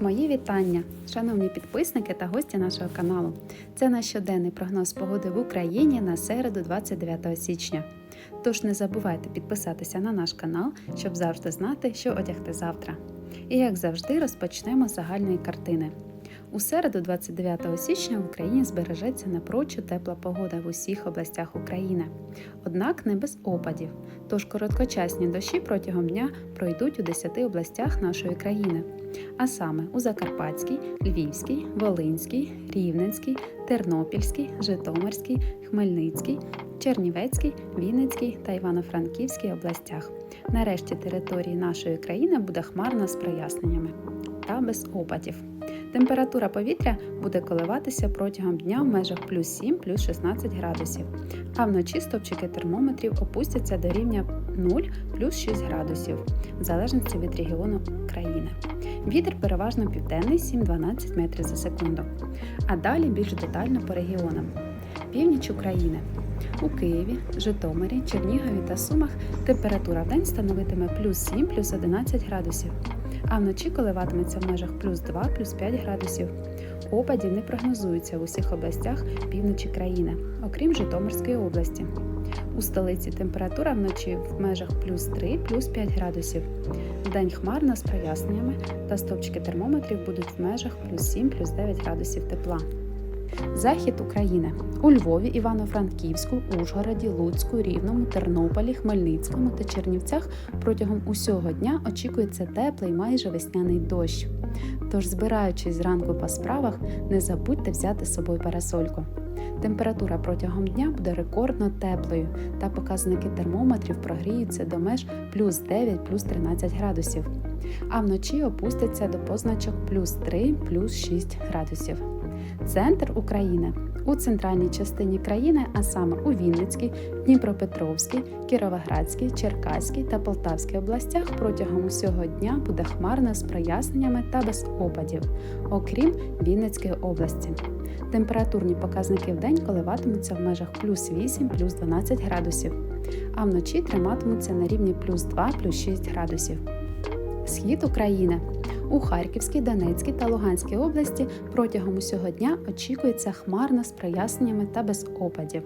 Мої вітання, шановні підписники та гості нашого каналу. Це наш щоденний прогноз погоди в Україні на середу 29 січня. Тож не забувайте підписатися на наш канал, щоб завжди знати, що одягти завтра. І як завжди, розпочнемо з загальної картини. У середу, 29 січня, в Україні збережеться напрочуд тепла погода в усіх областях України. Однак не без опадів. Тож короткочасні дощі протягом дня пройдуть у 10 областях нашої країни, а саме у Закарпатській, Львівській, Волинській, Рівненській, Тернопільській, Житомирській, Хмельницькій, Чернівецькій, Вінницькій та Івано-Франківській областях. Нарешті території нашої країни буде хмарно з проясненнями та без опадів. Температура повітря буде коливатися протягом дня в межах плюс 7 плюс 16 градусів, а вночі стопчики термометрів опустяться до рівня 0 плюс 6 градусів, в залежності від регіону країни. Вітер переважно південний 7-12 метрів за секунду. А далі більш детально по регіонам. Північ України. У Києві, Житомирі, Чернігові та Сумах температура в день становитиме плюс 7 плюс 11 градусів, а вночі коливатиметься в межах плюс 2 плюс 5 градусів. Опадів не прогнозується в усіх областях півночі країни, окрім Житомирської області. У столиці температура вночі в межах плюс 3 плюс 5 градусів. Вдень хмарно з проясненнями та стопчики термометрів будуть в межах плюс 7 плюс 9 градусів тепла. Захід України у Львові, Івано-Франківську, Ужгороді, Луцьку, Рівному, Тернополі, Хмельницькому та Чернівцях протягом усього дня очікується теплий майже весняний дощ. Тож, збираючись зранку по справах, не забудьте взяти з собою парасольку. Температура протягом дня буде рекордно теплою, та показники термометрів прогріються до меж плюс 9 плюс 13 градусів, а вночі опустяться до позначок плюс 3 плюс 6 градусів. Центр України у центральній частині країни, а саме у Вінницькій, Дніпропетровській, Кіровоградській, Черкаській та Полтавській областях протягом усього дня буде хмарно з проясненнями та без опадів, окрім Вінницької області. Температурні показники в день коливатимуться в межах плюс 8 плюс 12 градусів, а вночі триматимуться на рівні плюс 2 плюс 6 градусів. Схід України у Харківській, Донецькій та Луганській області протягом усього дня очікується хмарно з проясненнями та без опадів.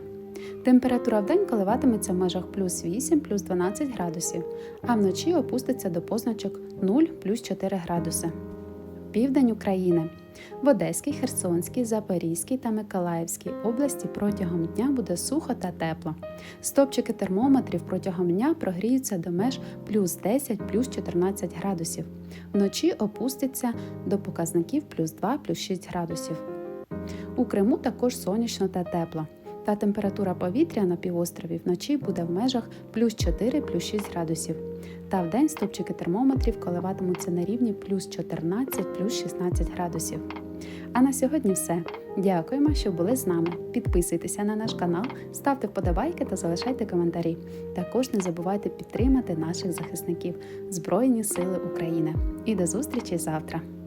Температура в день коливатиметься в межах плюс 8 плюс 12 градусів, а вночі опуститься до позначок 0 плюс 4 градуси. Південь України. В Одеській, Херсонській, Запорізькій та Миколаївській області протягом дня буде сухо та тепло. Стопчики термометрів протягом дня прогріються до меж плюс 10 плюс 14 градусів. Вночі опустяться до показників плюс 2 плюс 6 градусів. У Криму також сонячно та тепло. Та температура повітря на півострові вночі буде в межах плюс 4 плюс 6 градусів. Та вдень стопчики термометрів коливатимуться на рівні плюс 14 плюс 16 градусів. А на сьогодні все. Дякуємо, що були з нами. Підписуйтеся на наш канал, ставте вподобайки та залишайте коментарі. Також не забувайте підтримати наших захисників Збройні Сили України. І до зустрічі завтра!